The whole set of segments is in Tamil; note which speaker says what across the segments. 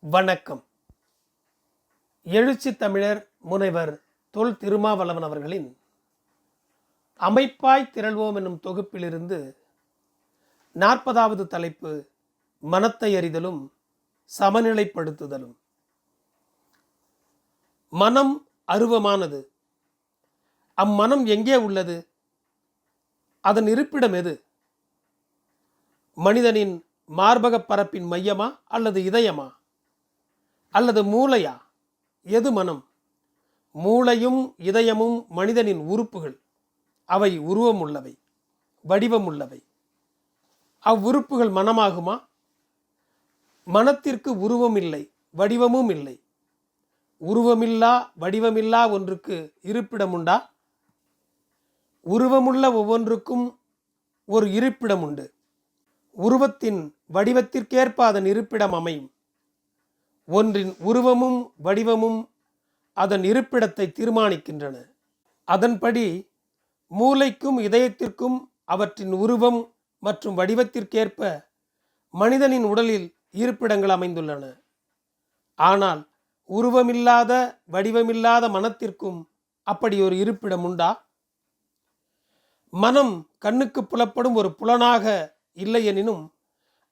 Speaker 1: வணக்கம். எழுச்சி தமிழர் முனைவர் தொல் திருமாவளவன் அவர்களின் அமைப்பாய் திரள்வோம் என்னும் தொகுப்பிலிருந்து நாற்பதாவது தலைப்பு மனத்தை அறிதலும் சமநிலைப்படுத்துதலும் மனம் அருவமானது. அம்மனம் எங்கே உள்ளது? அதன் இருப்பிடம் எது? மனிதனின் மார்பகப் பரப்பின் மையமா அல்லது இதயமா? அல்லது மூளையா? எது மனம்? மூளையும் இதயமும் மனிதனின் உறுப்புகள். அவை உருவமுள்ளவை வடிவமுள்ளவை. அவ்வுறுப்புகள் மனமாகுமா? மனத்திற்கு உருவம் இல்லை வடிவமும் இல்லை. உருவமில்லா வடிவமில்லா ஒன்றுக்கு இருப்பிடம் உண்டா உருவமுள்ள ஒவ்வொன்றுக்கும் ஒரு இருப்பிடம் உண்டு உருவத்தின் வடிவத்திற்கேற்ப அதன் இருப்பிடம் அமையும். ஒன்றின் உருவமும் வடிவமும் அதன் இருப்பிடத்தை தீர்மானிக்கின்றன. அதன்படி மூளைக்கும் இதயத்திற்கும் அவற்றின் உருவம் மற்றும் வடிவத்திற்கேற்ப மனிதனின் உடலில் இருப்பிடங்கள் அமைந்துள்ளன. ஆனால் உருவமில்லாத வடிவமில்லாத மனத்திற்கும் அப்படி ஒரு இருப்பிடம் உண்டா? மனம் கண்ணுக்கு புலப்படும் ஒரு புலனாக இல்லையெனினும்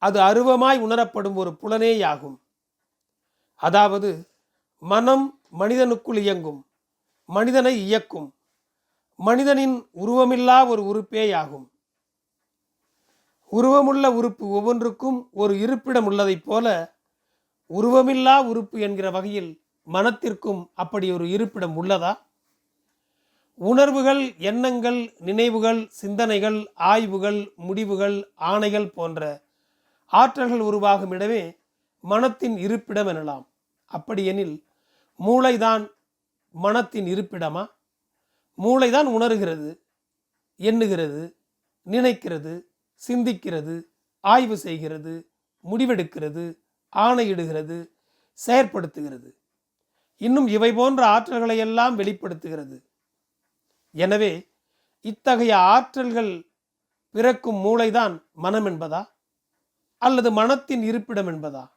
Speaker 1: அது அருவமாய் உணரப்படும் ஒரு புலனேயாகும். அதாவது மனம் மனிதனுக்குள் இயங்கும் மனிதனை இயக்கும் மனிதனின் உருவமில்லா ஒரு உறுப்பேயாகும். உருவமுள்ள உறுப்பு ஒவ்வொன்றுக்கும் ஒரு இருப்பிடம் உள்ளதைப் போல உருவமில்லா உறுப்பு என்கிற வகையில் மனத்திற்கும் அப்படி ஒரு இருப்பிடம் உள்ளதா? உணர்வுகள் எண்ணங்கள் நினைவுகள் சிந்தனைகள் ஆய்வுகள் முடிவுகள் ஆணைகள் போன்ற ஆற்றல்கள் உருவாகும் இடமே மனத்தின் இருப்பிடம் எனலாம். அப்படியெனில் மூளைதான் மனத்தின் இருப்பிடமா? மூளைதான் உணர்கிறது எண்ணுகிறது நினைக்கிறது சிந்திக்கிறது ஆய்வு செய்கிறது முடிவெடுக்கிறது ஆணையிடுகிறது செயற்படுத்துகிறது. இன்னும் இவை போன்ற ஆற்றல்களை எல்லாம் வெளிப்படுத்துகிறது. எனவே இத்தகைய ஆற்றல்கள் பிறக்கும் மூளைதான் மனம் என்பதா அல்லது மனத்தின் இருப்பிடம் என்பதா?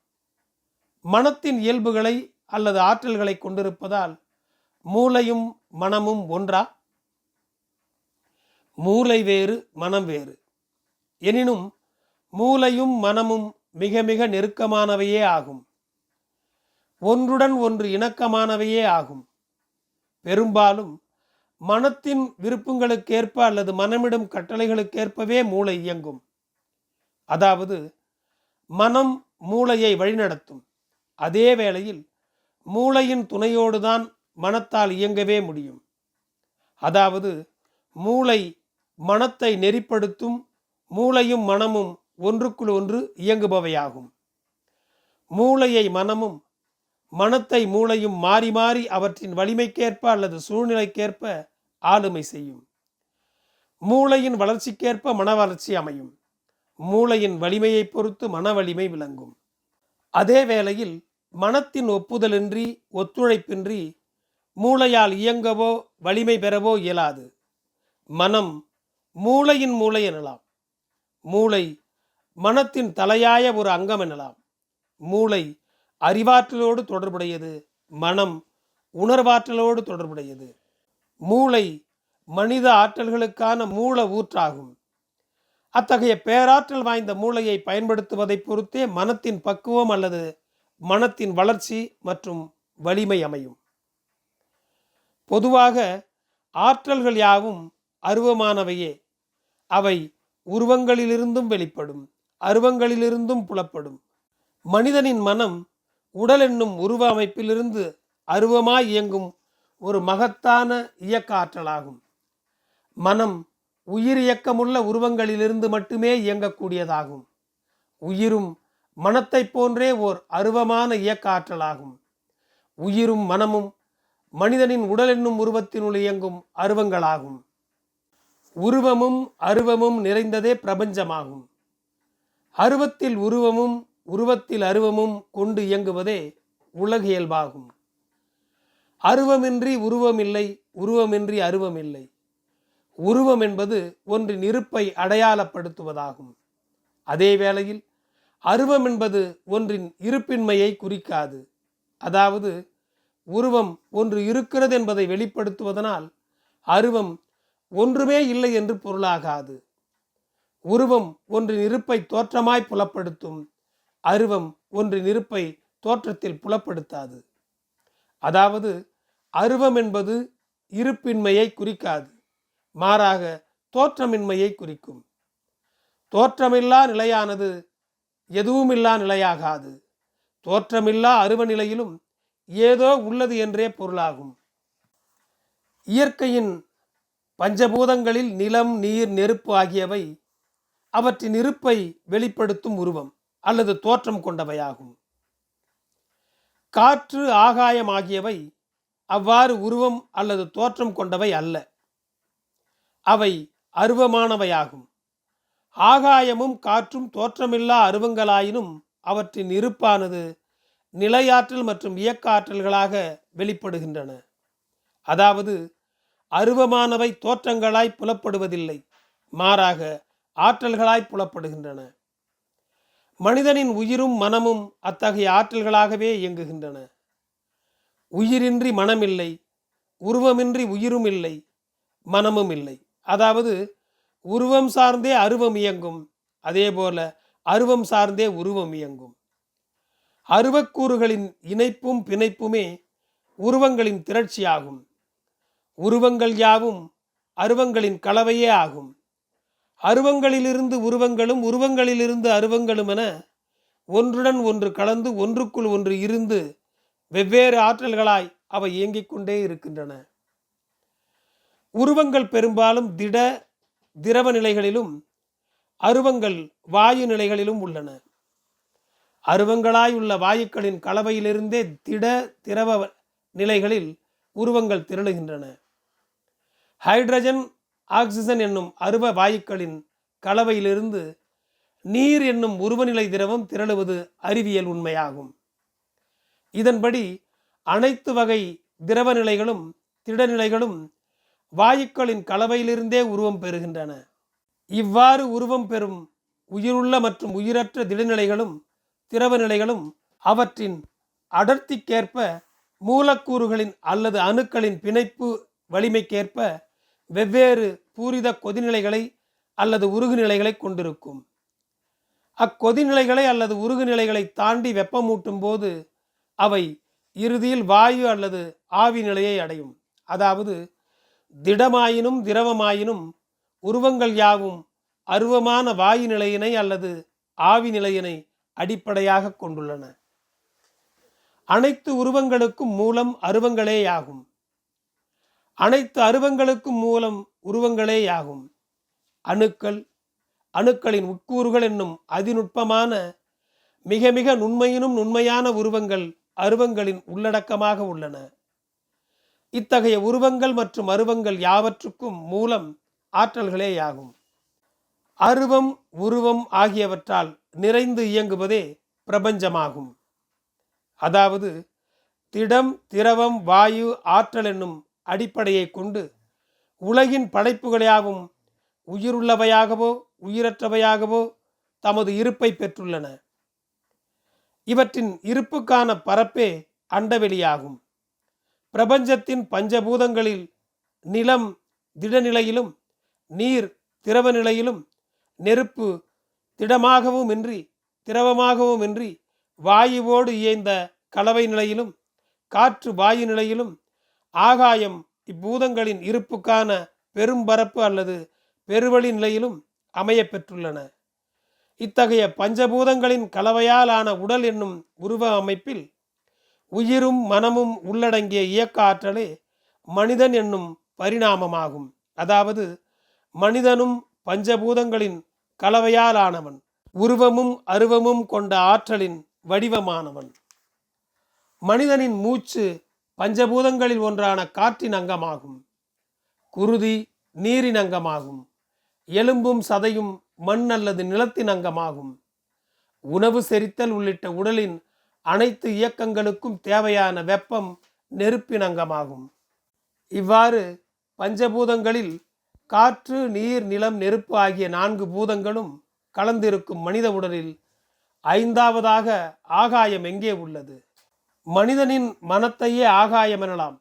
Speaker 1: மனத்தின் இயல்புகளை அல்லது ஆற்றல்களை கொண்டிருப்பதால் மூளையும் மனமும் ஒன்றா? மூளை வேறு மனம் வேறு. எனினும் மூளையும் மனமும் மிக மிக நெருக்கமானவையே ஆகும். ஒன்றுடன் ஒன்று இணக்கமானவையே ஆகும். பெரும்பாலும் மனத்தின் விருப்பங்களுக்கேற்ப அல்லது மனமிடும் கட்டளைகளுக்கேற்பவே மூளை இயங்கும். அதாவது மனம் மூளையை வழிநடத்தும். அதே வேளையில் மூளையின் துணையோடுதான் மனத்தால் இயங்கவே முடியும். அதாவது மூளை மனத்தை நெறிப்படுத்தும் மூளையும் மனமும் ஒன்றுக்குள் ஒன்று இயங்குபவையாகும். மூளையை மனமும் மனத்தை மூளையும் மாறி மாறி அவற்றின் வலிமைக்கேற்ப அல்லது சூழ்நிலைக்கேற்ப ஆளுமை செய்யும். மூளையின் வளர்ச்சிக்கேற்ப மன வளர்ச்சி அமையும். மூளையின் வலிமையை பொறுத்து மன வலிமை விளங்கும். அதே வேளையில் மனத்தின் ஒப்புதலின்றி ஒத்துழைப்பின்றி மூளையால் இயங்கவோ வலிமை பெறவோ இயலாது. மனம் மூளையின் மூளை எனலாம். மூளை மனத்தின் தலையாய ஒரு அங்கம் எனலாம். மூளை அறிவாற்றலோடு தொடர்புடையது மனம் உணர்வாற்றலோடு தொடர்புடையது. மூளை மனித ஆற்றல்களுக்கான மூல ஊற்றாகும். அத்தகைய பேராற்றல் வாய்ந்த மூளையை பயன்படுத்துவதை பொறுத்தே மனத்தின் பக்குவம் அல்லது மனத்தின் வளர்ச்சி மற்றும் வலிமை அமையும். பொதுவாக ஆற்றல்கள் யாவும் அருவமானவையே. அவை உருவங்களிலிருந்தும் வெளிப்படும் அருவங்களிலிருந்தும் புலப்படும். மனிதனின் மனம் உடல் என்னும் உருவ அமைப்பிலிருந்து அருவமாய் இயங்கும் ஒரு மகத்தான இயக்க ஆற்றலாகும் மனம் உயிர் இயக்கமுள்ள உருவங்களிலிருந்து மட்டுமே இயங்கக்கூடியதாகும். உயிரும் மனத்தைப் போன்றே ஓர் அருவமான இயக்க ஆற்றலாகும் உயிரும் மனமும் மனிதனின் உடல் என்னும் உருவத்தினுள் இயங்கும் அருவங்களாகும். உருவமும் அருவமும் நிறைந்ததே பிரபஞ்சமாகும். அருவத்தில் உருவமும் உருவத்தில் அருவமும் கொண்டு இயங்குவதே உலகியல்பாகும் அருவமின்றி உருவமில்லை உருவமின்றி அருவமில்லை. உருவம் என்பது ஒன்றின் இருப்பை அடையாளப்படுத்துவதாகும். அதே வேளையில் அருவம் என்பது ஒன்றின் இருப்பின்மையை குறிக்காது. அதாவது உருவம் ஒன்று இருக்கிறது என்பதை வெளிப்படுத்துவதனால் அருவம் ஒன்றுமே இல்லை என்று பொருளாகாது. உருவம் ஒன்றின் இருப்பை தோற்றமாய் புலப்படுத்தும் அருவம் ஒன்றின் இருப்பை தோற்றத்தில் புலப்படுத்தாது. அதாவது அருவம் என்பது இருப்பின்மையை குறிக்காது மாறாக தோற்றமின்மையை குறிக்கும். தோற்றமில்லா நிலையானது எதுவுமில்லா நிலையாகாது. தோற்றமில்லா அருவ நிலையிலும் ஏதோ உள்ளது என்றே பொருளாகும். இயற்கையின் பஞ்சபூதங்களில் நிலம் நீர் நெருப்பு ஆகியவை அவற்றின் இருப்பை வெளிப்படுத்தும் உருவம் அல்லது தோற்றம் கொண்டவையாகும். காற்று ஆகாயம் ஆகியவை அவ்வாறு உருவம் அல்லது தோற்றம் கொண்டவை அல்ல. அவை அருவமானவையாகும். ஆகாயமும் காற்றும் தோற்றமில்லா அருவங்களாயினும் அவற்றின் இருப்பானது நிலையாற்றல் மற்றும் இயக்க ஆற்றல்களாக வெளிப்படுகின்றன. அதாவது அருவமானவை தோற்றங்களாய் புலப்படுவதில்லை மாறாக ஆற்றல்களாய் புலப்படுகின்றன. மனிதனின் உயிரும் மனமும் அத்தகைய ஆற்றல்களாகவே இயங்குகின்றன. உயிரின்றி மனமில்லை உருவமின்றி உயிரும் இல்லை மனமும் இல்லை அதாவது உருவம் சார்ந்தே அருவம் இயங்கும். அதே போல அருவம் சார்ந்தே உருவம் இயங்கும். அருவக்கூறுகளின் இணைப்பும் பிணைப்புமே உருவங்களின் திரட்சியாகும். உருவங்கள் யாவும் அருவங்களின் கலவையே ஆகும். அருவங்களிலிருந்து உருவங்களும் உருவங்களிலிருந்து அருவங்களும் என ஒன்றுடன் ஒன்று கலந்து ஒன்றுக்குள் ஒன்று இருந்து வெவ்வேறு ஆற்றல்களாய் அவை இயங்கிக் கொண்டே இருக்கின்றன. உருவங்கள் பெரும்பாலும் திட திரவ நிலைகளிலும் அருவங்கள் வாயு நிலைகளிலும் உள்ளன. அருவங்களாய் உள்ள வாயுக்களின் கலவையிலிருந்தே திட திரவ நிலைகளில் உருவங்கள் திரளுகின்றன. ஹைட்ரஜன் ஆக்சிஜன் என்னும் அருவ வாயுக்களின் கலவையிலிருந்து நீர் என்னும் உருவநிலை திரவம் திரளுவது அறிவியல் உண்மையாகும். இதன்படி அனைத்து வகை திரவ நிலைகளும் திடநிலைகளும் வாயுக்களின் கலவையிலிருந்தே உருவம் பெறுகின்றன. இவ்வாறு உருவம் பெறும் உயிருள்ள மற்றும் உயிரற்ற திடநிலைகளும் திரவ நிலைகளும் அவற்றின் அடர்த்திக்கேற்ப மூலக்கூறுகளின் அல்லது அணுக்களின் பிணைப்பு வலிமைக்கேற்ப வெவ்வேறு பூரித கொதிநிலைகளை அல்லது உருகுநிலைகளை கொண்டிருக்கும். அக்கொதிநிலைகளை அல்லது உருகுநிலைகளை தாண்டி வெப்பமூட்டும் போது அவை இறுதியில் வாயு அல்லது ஆவி நிலையை அடையும். அதாவது திடமாயினும் திரவமாயினும் உருவங்கள் யாவும் அருவமான வாயு நிலையினை அல்லது ஆவி நிலையினை அடிப்படையாக கொண்டுள்ளன. அனைத்து உருவங்களுக்கும் மூலம் அருவங்களேயாகும் அனைத்து அருவங்களுக்கும் மூலம் உருவங்களேயாகும் அணுக்கள் அணுக்களின் உட்கூறுகள் என்னும் அதிநுட்பமான மிக மிக நுண்மையினும் நுண்மையான உருவங்கள் அருவங்களின் உள்ளடக்கமாக உள்ளன. இத்தகைய உருவங்கள் மற்றும் அருவங்கள் யாவற்றுக்கும் மூலம் ஆற்றல்களேயாகும். அருவம் உருவம் ஆகியவற்றால் நிறைந்து இயங்குவதே பிரபஞ்சமாகும். அதாவது திடம் திரவம் வாயு ஆற்றல் என்னும் அடிப்படையை கொண்டு உலகின் படைப்புகளையாவும் உயிருள்ளவையாகவோ உயிரற்றவையாகவோ தமது இருப்பை பெற்றுள்ளன. இவற்றின் இருப்புக்கான பரப்பே அண்டவெளியாகும். பிரபஞ்சத்தின் பஞ்சபூதங்களில் நிலம் திடநிலையிலும் நீர் திரவ நிலையிலும் நெருப்பு திடமாகவும் இன்றி திரவமாகவும் இன்றி வாயுவோடு இயைந்த கலவை நிலையிலும் காற்று வாயு நிலையிலும் ஆகாயம் இப்பூதங்களின் இருப்புக்கான பெரும்பரப்பு அல்லது பெருவழி நிலையிலும் அமைய பெற்றுள்ளன. இத்தகைய பஞ்சபூதங்களின் கலவையாலான உடல் என்னும் உருவ அமைப்பில் உயிரும் மனமும் உள்ளடங்கிய இயக்க ஆற்றலே மனிதன் என்னும் பரிணாமமாகும். அதாவது மனிதனும் பஞ்சபூதங்களின் கலவையாலானவன் உருவமும் அருவமும் கொண்ட ஆற்றலின் வடிவமானவன். மனிதனின் மூச்சு பஞ்சபூதங்களில் ஒன்றான காற்றின் அங்கமாகும். குருதி நீரின் அங்கமாகும். எலும்பும் சதையும் மண் அல்லது நிலத்தின் அங்கமாகும். உணவு செரித்தல் உள்ளிட்ட உடலின் அனைத்து இயக்கங்களுக்கும் தேவையான வெப்பம் நெருப்பின் அங்கமாகும் இவ்வாறு பஞ்சபூதங்களில் காற்று நீர் நிலம் நெருப்பு ஆகிய நான்கு பூதங்களும் கலந்திருக்கும் மனித உடலில் ஐந்தாவதாக ஆகாயம் எங்கே உள்ளது? மனிதனின் மனத்தையே ஆகாயம் எனலாம்.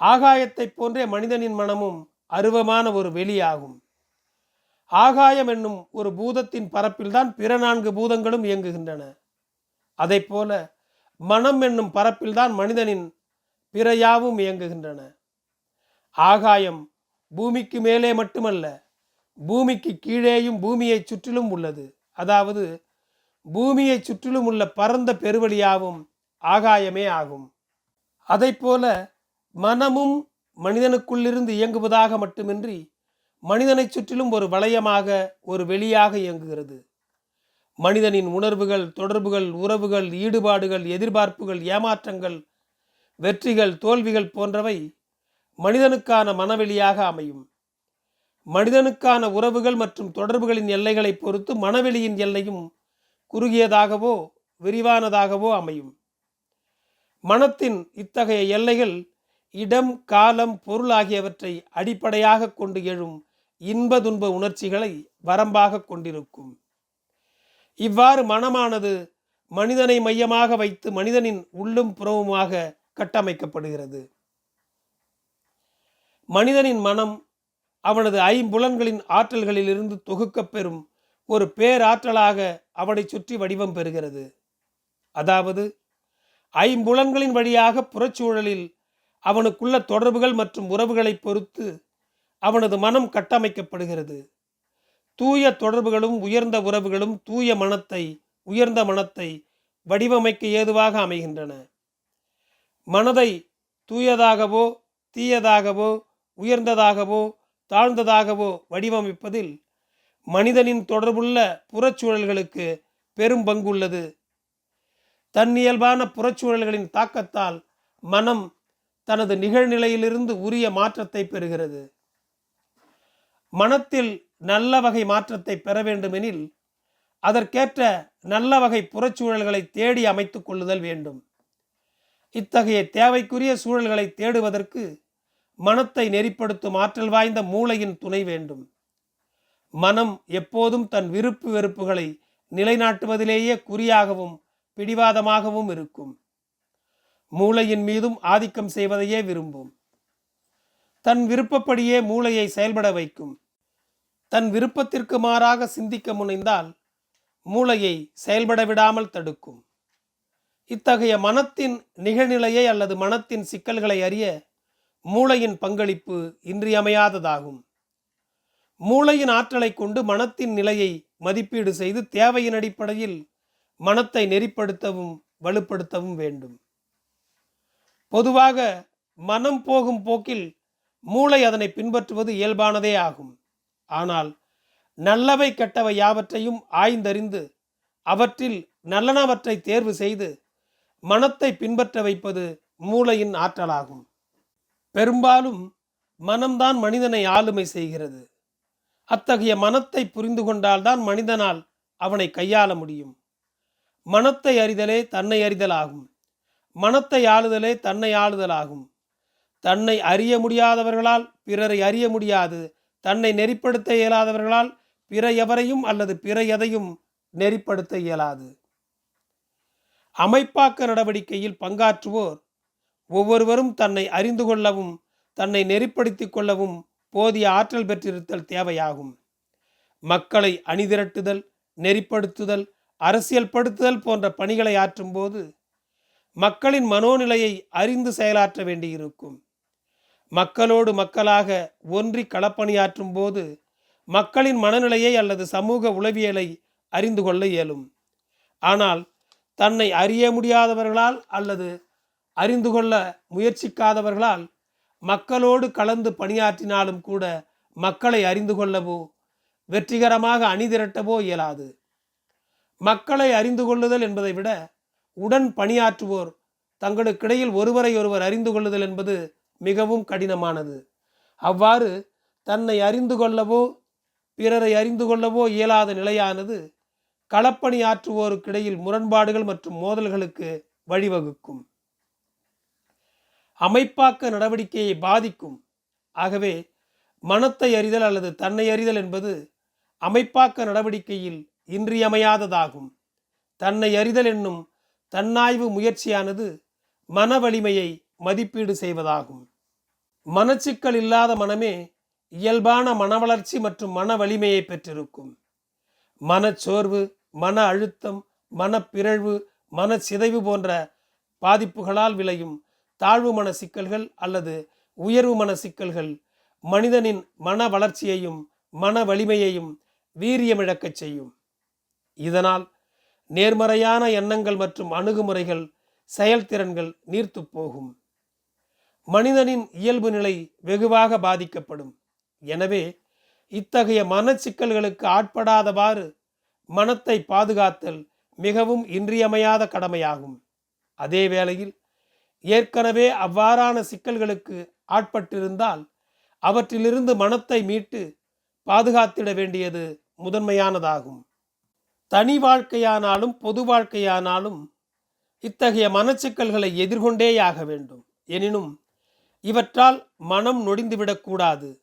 Speaker 1: ஆகாயத்தைப் போன்றே மனிதனின் மனமும் அருவமான ஒரு வெளியாகும். ஆகாயம் என்னும் ஒரு பூதத்தின் பரப்பில்தான் பிற நான்கு பூதங்களும் இயங்குகின்றன. அதைப் போல மனம் என்னும் பரப்பில்தான் மனிதனின் பிற யாவும் இயங்குகின்றன. ஆகாயம் பூமிக்கு மேலே மட்டுமல்ல பூமிக்கு கீழேயும் பூமியை சுற்றிலும் உள்ளது. அதாவது பூமியை சுற்றிலும் உள்ள பரந்த பெருவழியாவும் ஆகாயமே ஆகும். அதைப்போல மனமும் மனிதனுக்குள்ளிருந்து இயங்குவதாக மட்டுமின்றி மனிதனை சுற்றிலும் ஒரு வளையமாக ஒரு வெளியாக இயங்குகிறது. மனிதனின் உணர்வுகள் தொடர்புகள் உறவுகள் ஈடுபாடுகள் எதிர்பார்ப்புகள் ஏமாற்றங்கள் வெற்றிகள் தோல்விகள் போன்றவை மனிதனுக்கான மனவெளியாக அமையும். மனிதனுக்கான உறவுகள் மற்றும் தொடர்புகளின் எல்லைகளை பொறுத்து மனவெளியின் எல்லையும் குறுகியதாகவோ விரிவானதாகவோ அமையும். மனத்தின் இத்தகைய எல்லைகள் இடம் காலம் பொருள் ஆகியவற்றை அடிப்படையாக கொண்டு எழும் இன்ப துன்ப உணர்ச்சிகளை வரம்பாக கொண்டிருக்கும். இவ்வாறு மனமானது மனிதனை மையமாக வைத்து மனிதனின் உள்ளும் புறவுமாக கட்டமைக்கப்படுகிறது. மனிதனின் மனம் அவனது ஐம்புலன்களின் ஆற்றல்களிலிருந்து தொகுக்கப் பெறும் ஒரு பேராற்றலாக அவனை சுற்றி வடிவம் பெறுகிறது. அதாவது ஐம்புலன்களின் வழியாக புறச்சூழலில் அவனுக்குள்ள தொடர்புகள் மற்றும் உறவுகளை பொறுத்து அவனது மனம் கட்டமைக்கப்படுகிறது. தூய தொடர்புகளும் உயர்ந்த உறவுகளும் தூய மனத்தை உயர்ந்த மனத்தை வடிவமைக்க ஏதுவாக அமைகின்றன. மனதை தூயதாகவோ தீயதாகவோ உயர்ந்ததாகவோ தாழ்ந்ததாகவோ வடிவமைப்பதில் மனிதனின் தொடர்புள்ள புறச்சூழல்களுக்கு பெரும் பங்குள்ளது. தன்னியல்பான புறச்சூழல்களின் தாக்கத்தால் மனம் தனது நிகழ்நிலையிலிருந்து உரிய மாற்றத்தை பெறுகிறது. மனத்தில் நல்ல வகை மாற்றத்தை பெற வேண்டுமெனில் அதற்கேற்ற நல்ல வகை புறச்சூழல்களை தேடி அமைத்து கொள்ளுதல் வேண்டும். இத்தகைய தேவைக்குரிய சூழல்களை தேடுவதற்கு மனத்தை நெறிப்படுத்தும் ஆற்றல் வாய்ந்த மூளையின் துணை வேண்டும். மனம் எப்போதும் தன் விருப்பு வெறுப்புகளை நிலைநாட்டுவதிலேயே குறியாகவும் பிடிவாதமாகவும் இருக்கும். மூளையின் மீதும் ஆதிக்கம் செய்வதையே விரும்பும். தன் விருப்பப்படியே மூளையை செயல்பட வைக்கும். தன் விருப்பத்திற்கு மாறாக சிந்திக்க முனைந்தால் மூளையை செயல்பட விடாமல் தடுக்கும். இத்தகைய மனத்தின் நிகழ்நிலையை அல்லது மனத்தின் சிக்கல்களை அறிய மூளையின் பங்களிப்பு இன்றியமையாததாகும். மூளையின் ஆற்றலை கொண்டு மனத்தின் நிலையை மதிப்பீடு செய்து தேவையின் அடிப்படையில் மனத்தை நெறிப்படுத்தவும் வலுப்படுத்தவும் வேண்டும். பொதுவாக மனம் போகும் போக்கில் மூளை அதனை பின்பற்றுவது இயல்பானதே ஆகும். ஆனால் நல்லவை கெட்டவை யாவற்றையும் ஆய்ந்தறிந்து அவற்றில் நல்லனவற்றை தேர்வு செய்து மனத்தை பின்பற்ற வைப்பது மூளையின் ஆற்றலாகும். பெரும்பாலும் மனம்தான் மனிதனை ஆளுமை செய்கிறது. அத்தகைய மனத்தை புரிந்து கொண்டால்தான் மனிதனால் அவனை கையாள முடியும். மனத்தை அறிதலே தன்னை அறிதலாகும். மனத்தை ஆளுதலே தன்னை ஆளுதலாகும். தன்னை அறிய முடியாதவர்களால் பிறரை அறிய முடியாது. தன்னை நெறிப்படுத்த இயலாதவர்களால் பிற எவரையும் அல்லது பிற எதையும் நெறிப்படுத்த இயலாது. அமைப்பாக்க நடவடிக்கையில் பங்காற்றுவோர் ஒவ்வொருவரும் தன்னை அறிந்து கொள்ளவும் தன்னை நெறிப்படுத்திக் கொள்ளவும் போதிய ஆற்றல் பெற்றிருத்தல் தேவையாகும். மக்களை அணிதிரட்டுதல் நெறிப்படுத்துதல் அரசியல்படுத்துதல் போன்ற பணிகளை ஆற்றும்போது மக்களின் மனோநிலையை அறிந்து செயலாற்ற வேண்டியிருக்கும். மக்களோடு மக்களாக ஒன்றி களப்பணியாற்றும் போது மக்களின் மனநிலையை அல்லது சமூக உளவியலை அறிந்து கொள்ள இயலும். ஆனால் தன்னை அறிய முடியாதவர்களால் அல்லது அறிந்து கொள்ள முயற்சிக்காதவர்களால் மக்களோடு கலந்து பணியாற்றினாலும் கூட மக்களை அறிந்து கொள்ளவோ வெற்றிகரமாக அணிதிரட்டவோ இயலாது. மக்களை அறிந்து கொள்ளுதல் என்பதை விட உடன் பணியாற்றுவோர் தங்களுக்கிடையில் ஒருவரை ஒருவர் அறிந்து கொள்ளுதல் என்பது மிகவும் கடினமானது. அவ்வாறு தன்னை அறிந்து கொள்ளவோ பிறரை அறிந்து கொள்ளவோ இயலாத நிலையானது களப்பணி ஆற்றுவோருக்கிடையில் முரண்பாடுகள் மற்றும் மோதல்களுக்கு வழிவகுக்கும். அமைப்பாக்க நடவடிக்கையை பாதிக்கும். ஆகவே மனத்தை அறிதல் அல்லது தன்னை அறிதல் என்பது அமைப்பாக்க நடவடிக்கையில் இன்றியமையாததாகும். தன்னை அறிதல் என்னும் தன்னாய்வு முயற்சியானது மன வலிமையை மதிப்பீடு செய்வதாகும். மனச்சிக்கல் இல்லாத மனமே இயல்பான மனவளர்ச்சி மற்றும் மன வலிமையை பெற்றிருக்கும். மனச்சோர்வு மன அழுத்தம் மனப்பிறழ்வு மனச்சிதைவு போன்ற பாதிப்புகளால் விளையும் தாழ்வு மன சிக்கல்கள் அல்லது உயர்வு மன சிக்கல்கள் மனிதனின் மன வளர்ச்சியையும் மன வலிமையையும் வீரியமிழக்கச் செய்யும். இதனால் நேர்மறையான எண்ணங்கள் மற்றும் அணுகுமுறைகள் செயல்திறன்கள் நீர்த்துப் போகும். மனிதனின் இயல்பு நிலை வெகுவாக பாதிக்கப்படும். எனவே இத்தகைய மனச்சிக்கல்களுக்கு ஆட்படாதவாறு மனத்தை பாதுகாத்தல் மிகவும் இன்றியமையாத கடமையாகும். அதே வேளையில் ஏற்கனவே அவ்வாறான சிக்கல்களுக்கு ஆட்பட்டிருந்தால் அவற்றிலிருந்து மனத்தை மீட்டு பாதுகாத்திட வேண்டியது முதன்மையானதாகும். தனி வாழ்க்கையானாலும் பொது வாழ்க்கையானாலும் இத்தகைய மனச்சிக்கல்களை எதிர்கொண்டேயாக வேண்டும். எனினும் இவற்றால் மனம் நொடிந்துவிடக்கூடாது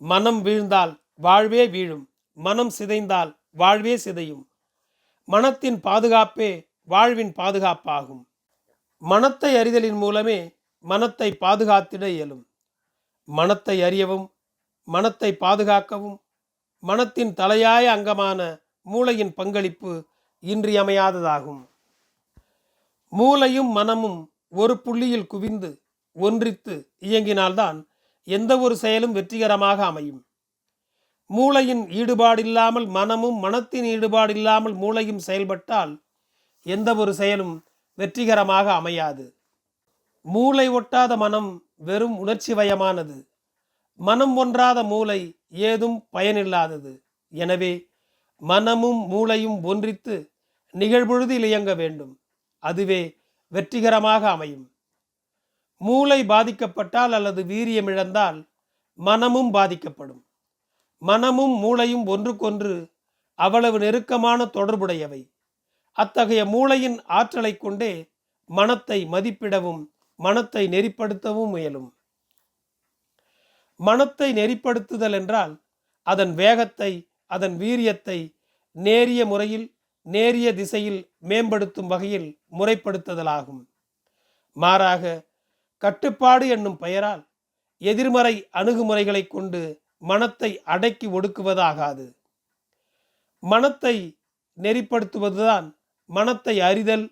Speaker 1: மனம் வீழ்ந்தால் வாழ்வே வீழும். மனம் சிதைந்தால் வாழ்வே சிதையும். மனத்தின் பாதுகாப்பே வாழ்வின் பாதுகாப்பாகும். மனத்தை அறிதலின் மூலமே மனத்தை பாதுகாத்திட இயலும். மனத்தை அறியவும் மனத்தை பாதுகாக்கவும் மனத்தின் தலையாய அங்கமான மூளையின் பங்களிப்பு இன்றியமையாததாகும். மூளையும் மனமும் ஒரு புள்ளியில் குவிந்து ஒன்றித்து இயங்கினால்தான் எந்த ஒரு செயலும் வெற்றிகரமாக அமையும். மூளையின் ஈடுபாடில்லாமல் மனமும் மனத்தின் ஈடுபாடில்லாமல் மூளையும் செயல்பட்டால் எந்த ஒரு செயலும் வெற்றிகரமாக அமையாது. மூளை ஒட்டாத மனம் வெறும் உணர்ச்சிவயமானது மனம் ஒன்றாத மூளை ஏதும் பயனில்லாதது. எனவே மனமும் மூளையும் ஒன்றித்து நிகழ்பொழுதில் இயங்க வேண்டும். அதுவே வெற்றிகரமாக அமையும். மூளை பாதிக்கப்பட்டால் அல்லது வீரியம் இழந்தால் மனமும் பாதிக்கப்படும். மனமும் மூளையும் ஒன்றுக்கொன்று அவ்வளவு நெருக்கமான தொடர்புடையவை. அத்தகைய மூளையின் ஆற்றலை கொண்டே மனத்தை மதிப்பிடவும் மனத்தை நெறிப்படுத்தவும் முயலும். மனத்தை நெறிப்படுத்துதல் என்றால் அதன் வேகத்தை அதன் வீரியத்தை நேரிய முறையில் நேரிய திசையில் மேம்படுத்தும் வகையில் முறைப்படுத்துதலாகும். மாறாக கட்டுப்பாடு என்னும் பெயரால் எதிர்மறை அணுகுமுறைகளை கொண்டு மனத்தை அடக்கி ஒடுக்குவதாகாது. மனத்தை நெறிப்படுத்துவதுதான் மனத்தை அறிதல்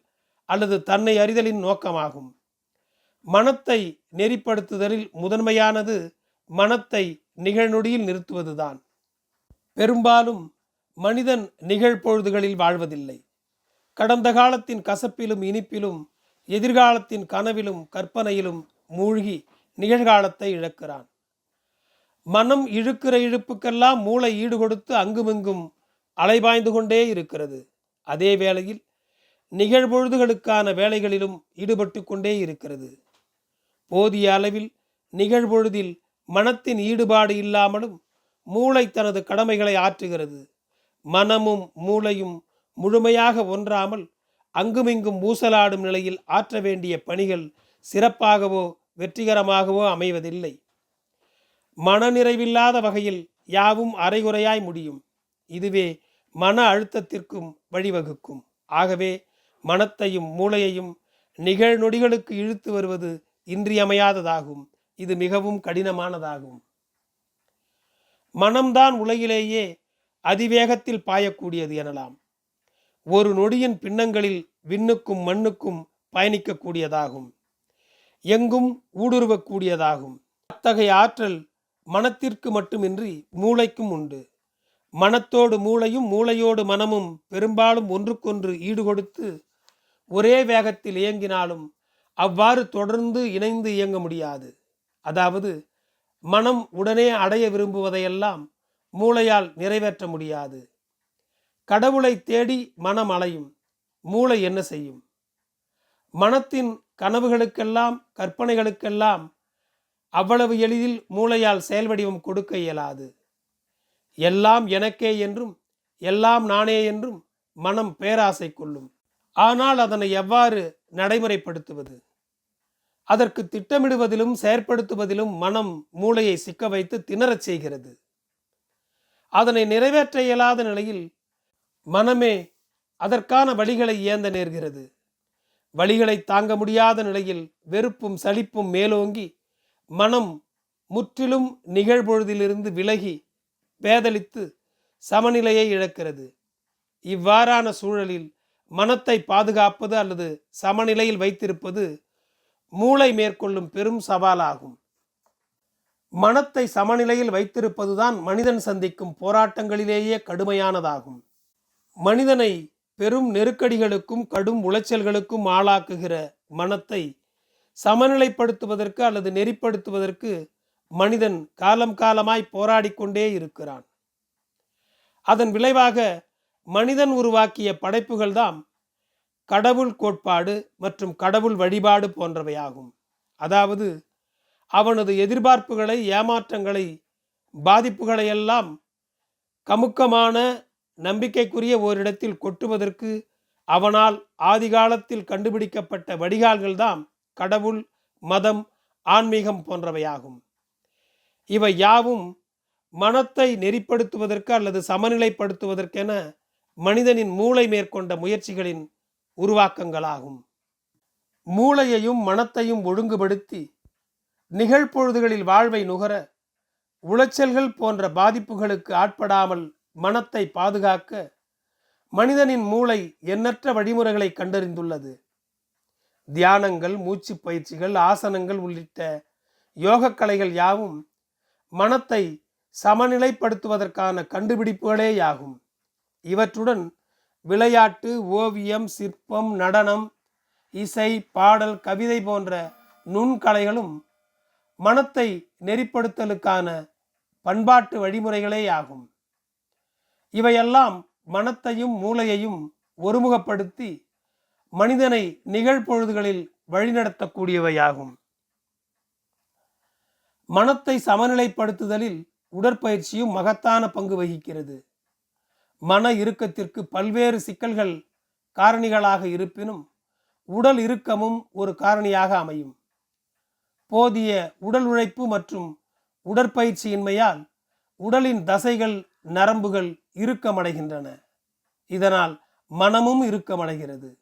Speaker 1: அல்லது தன்னை அறிதலின் நோக்கமாகும். மனத்தை நெறிப்படுத்துதலில் முதன்மையானது மனத்தை நிகழ்நொடியில் நிறுத்துவதுதான். பெரும்பாலும் மனிதன் நிகழ்பொழுதுகளில் வாழ்வதில்லை. கடந்த காலத்தின் கசப்பிலும் இனிப்பிலும் எதிர்காலத்தின் கனவிலும் கற்பனையிலும் மூழ்கி நிகழ்காலத்தை இழக்கிறான். மனம் இழுக்கிற இழுப்புக்கெல்லாம் மூளை ஈடு கொடுத்து அங்குமிங்கும் அலைபாய்ந்து கொண்டே இருக்கிறது. அதே வேளையில் நிகழ்பொழுதுகளுக்கான வேலைகளிலும் ஈடுபட்டு கொண்டே இருக்கிறது. போதிய அளவில் நிகழ்பொழுதில் மனத்தின் ஈடுபாடு இல்லாமலும் மூளை தனது கடமைகளை ஆற்றுகிறது. மனமும் மூளையும் முழுமையாக ஒன்றாமல் அங்குமிங்கும் ஊசலாடும் நிலையில் ஆற்ற வேண்டிய பணிகள் சிறப்பாகவோ வெற்றிகரமாகவோ அமைவதில்லை. மனநிறைவில்லாத வகையில் யாவும் அரைகுறையாய் முடியும். இதுவே மன அழுத்தத்திற்கும் வழிவகுக்கும். ஆகவே மனத்தையும் மூளையையும் நிகழ்நொடிகளுக்கு இழுத்து வருவது இன்றியமையாததாகும். இது மிகவும் கடினமானதாகும். மனம்தான் உலகிலேயே அதிவேகத்தில் பாயக்கூடியது எனலாம். ஒரு நொடியின் பின்னங்களில் விண்ணுக்கும் மண்ணுக்கும் பயணிக்கக்கூடியதாகும். எங்கும் ஊடுருவக்கூடியதாகும். அத்தகைய ஆற்றல் மனத்திற்கு மட்டுமின்றி மூளைக்கும் உண்டு. மனத்தோடு மூளையும் மூளையோடு மனமும் பெரும்பாலும் ஒன்றுக்கொன்று ஈடுகொடுத்து ஒரே வேகத்தில் இயங்கினாலும் அவ்வாறு தொடர்ந்து இணைந்து இயங்க முடியாது. அதாவது மனம் உடனே அடைய விரும்புவதையெல்லாம் மூளையால் நிறைவேற்ற முடியாது. கடவுளை தேடி மனம் அலையும் மூளை என்ன செய்யும்? மனத்தின் கனவுகளுக்கெல்லாம் கற்பனைகளுக்கெல்லாம் அவ்வளவு எளிதில் மூளையால் செயல்வடிவம் கொடுக்க இயலாது. எல்லாம் எனக்கே என்றும் எல்லாம் நானே என்றும் மனம் பேராசை கொள்ளும். ஆனால் அதனை எவ்வாறு நடைமுறைப்படுத்துவது? அதற்கு திட்டமிடுவதிலும் செயற்படுத்துவதிலும் மனம் மூளையை சிக்க வைத்து திணறச் செய்கிறது. அதனை நிறைவேற்ற இயலாத நிலையில் மனமே அதற்கான வழிகளை ஏந்த நேர்கிறது. வழிகளை தாங்க முடியாத நிலையில் வெறுப்பும் சலிப்பும் மேலோங்கி மனம் முற்றிலும் நிகழ்பொழுதிலிருந்து விலகி பேதலித்து சமநிலையை இழக்கிறது. இவ்வாறான சூழலில் மனத்தை பாதுகாப்பது அல்லது சமநிலையில் வைத்திருப்பது மூளை மேற்கொள்ளும் பெரும் சவாலாகும். மனத்தை சமநிலையில் வைத்திருப்பதுதான் மனிதன் சந்திக்கும் போராட்டங்களிலேயே கடுமையானதாகும். மனிதனை பெரும் நெருக்கடிகளுக்கும் கடும் உளைச்சல்களுக்கும் ஆளாக்குகிற மனத்தை சமநிலைப்படுத்துவதற்கு அல்லது நெறிப்படுத்துவதற்கு மனிதன் காலம் காலமாய் போராடிக்கொண்டே இருக்கிறான். அதன் விளைவாக மனிதன் உருவாக்கிய படைப்புகள்தான் கடவுள் கோட்பாடு மற்றும் கடவுள் வழிபாடு போன்றவையாகும். அதாவது அவனது எதிர்பார்ப்புகளை ஏமாற்றங்களை பாதிப்புகளையெல்லாம் கமுக்கமான நம்பிக்கைக்குரிய ஓரிடத்தில் கொட்டுவதற்கு அவனால் ஆதிகாலத்தில் கண்டுபிடிக்கப்பட்ட வடிகால்கள்தான் கடவுள் மதம் ஆன்மீகம் போன்றவையாகும். இவை யாவும் மனத்தை நெறிப்படுத்துவதற்கு அல்லது சமநிலைப்படுத்துவதற்கென மனிதனின் மூளை மேற்கொண்ட முயற்சிகளின் உருவாக்கங்களாகும். மூளையையும் மனத்தையும் ஒழுங்குபடுத்தி நிகழ்பொழுதுகளில் வாழ்வை நுகர உளைச்சல்கள் போன்ற பாதிப்புகளுக்கு ஆட்படாமல் மனத்தை பாதுகாக்க மனிதனின் மூளை எண்ணற்ற வழிமுறைகளை கண்டறிந்துள்ளது. தியானங்கள் மூச்சு பயிற்சிகள் ஆசனங்கள் உள்ளிட்ட யோகக்கலைகள் யாவும் மனத்தை சமநிலைப்படுத்துவதற்கான கண்டுபிடிப்புகளேயாகும். இவற்றுடன் விளையாட்டு ஓவியம் சிற்பம் நடனம் இசை பாடல் கவிதை போன்ற நுண்கலைகளும் மனத்தை நெறிப்படுத்தலுக்கான பண்பாட்டு வழிமுறைகளேயாகும். இவையெல்லாம் மனத்தையும் மூளையையும் ஒருமுகப்படுத்தி மனிதனை நிகழ்பொழுதுகளில் வழிநடத்தக்கூடியவையாகும். மனத்தை சமநிலைப்படுத்துதலில் உடற்பயிற்சியும் மகத்தான பங்கு வகிக்கிறது. மன இறுக்கத்திற்கு பல்வேறு சிக்கல்கள் காரணிகளாக இருப்பினும் உடல் இறுக்கமும் ஒரு காரணியாக அமையும். போதிய உடல் உழைப்பு மற்றும் உடற்பயிற்சியின்மையால் உடலின் தசைகள் நரம்புகள் இறுக்கமடைகின்றன. இதனால் மனமும் இறுக்கமடைகிறது.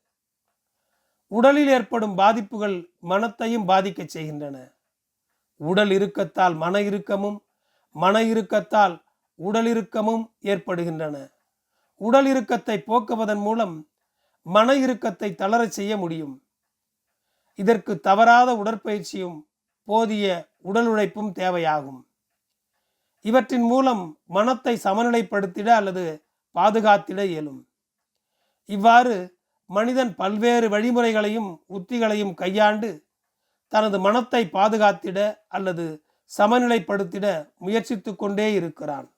Speaker 1: உடலில் ஏற்படும் பாதிப்புகள் மனத்தையும் பாதிக்கச் செய்கின்றன. உடல் இறுக்கத்தால் மன இறுக்கமும் மன இறுக்கத்தால் உடல் இறுக்கமும் ஏற்படுகின்றன. உடல் இறுக்கத்தை போக்குவதன் மூலம் மன இறுக்கத்தை தளரச் செய்ய முடியும். இதற்கு தவறாத உடற்பயிற்சியும் போதிய உடல் உழைப்பும் தேவையாகும். இவற்றின் மூலம் மனத்தை சமநிலைப்படுத்திட அல்லது பாதுகாத்திட இயலும். இவ்வாறு மனிதன் பல்வேறு வழிமுறைகளையும் உத்திகளையும் கையாண்டு தனது மனத்தை பாதுகாத்திட அல்லது சமநிலைப்படுத்திட முயற்சித்து கொண்டே இருக்கிறான்.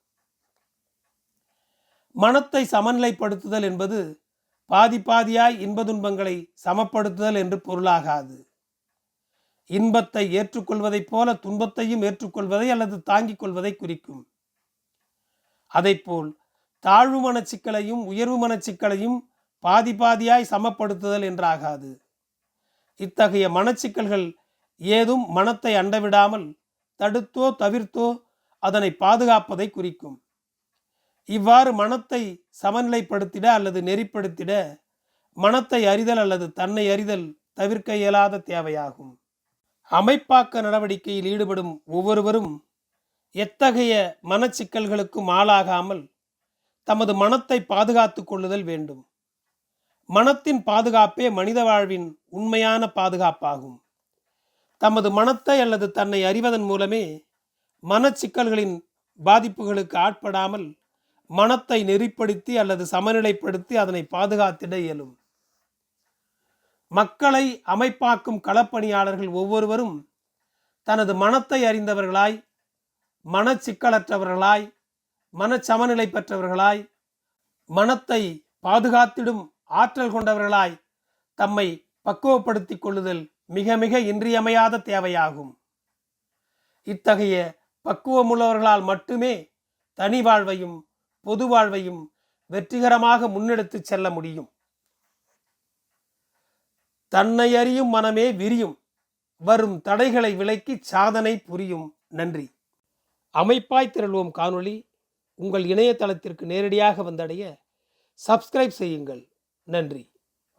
Speaker 1: மனத்தை சமநிலைப்படுத்துதல் என்பது பாதி பாதியாய் இன்ப துன்பங்களை சமப்படுத்துதல் என்று பொருளாகாது. இன்பத்தை ஏற்றுக்கொள்வதைப் போல துன்பத்தையும் ஏற்றுக்கொள்வதை அல்லது தாங்கிக் கொள்வதை குறிக்கும். அதைப்போல் தாழ்வு மனச்சிக்கலையும் உயர்வு மனச்சிக்கலையும் பாதி பாதியாய் சமப்படுத்துதல் என்றாகாது. இத்தகைய மனச்சிக்கல்கள் ஏதும் மனத்தை அண்டவிடாமல் தடுத்தோ தவிர்த்தோ அதனை பாதுகாப்பதை குறிக்கும். இவ்வாறு மனத்தை சமநிலைப்படுத்திட அல்லது நெறிப்படுத்திட மனத்தை அறிதல் அல்லது தன்னை அறிதல் தவிர்க்க இயலாத தேவையாகும். அமைப்பாக்க நடவடிக்கையில் ஈடுபடும் ஒவ்வொருவரும் எத்தகைய மனச்சிக்கல்களுக்கும் ஆளாகாமல் தமது மனத்தை பாதுகாத்து கொள்ளுதல் வேண்டும். மனத்தின் பாதுகாப்பே மனித வாழ்வின் உண்மையான பாதுகாப்பாகும். தமது மனத்தை அல்லது தன்னை அறிவதன் மூலமே மனச்சிக்கல்களின் பாதிப்புகளுக்கு ஆட்படாமல் மனத்தை நெறிப்படுத்தி அல்லது சமநிலைப்படுத்தி அதனை பாதுகாத்திட இயலும். மக்களை அமைப்பாக்கும் களப்பணியாளர்கள் ஒவ்வொருவரும் தனது மனத்தை அறிந்தவர்களாய் மனச்சிக்கலற்றவர்களாய் மனச்சமநிலை பெற்றவர்களாய் மனத்தை பாதுகாத்திடும் ஆற்றல் கொண்டவர்களாய் தம்மை பக்குவப்படுத்திக் கொள்ளுதல் மிக மிக இன்றியமையாத தேவையாகும். இத்தகைய பக்குவமுள்ளவர்களால் மட்டுமே தனி வாழ்வையும் பொது வாழ்வையும் வெற்றிகரமாக முன்னெடுத்து செல்ல முடியும். தன்னை அறியும் மனமே விரியும். வரும் தடைகளை விலக்கி சாதனை புரியும். நன்றி. அமைப்பாய் திரள்வோம் காணொளி. உங்கள் இணையதளத்திற்கு நேரடியாக வந்தடைய சப்ஸ்கிரைப் செய்யுங்கள். நன்றி.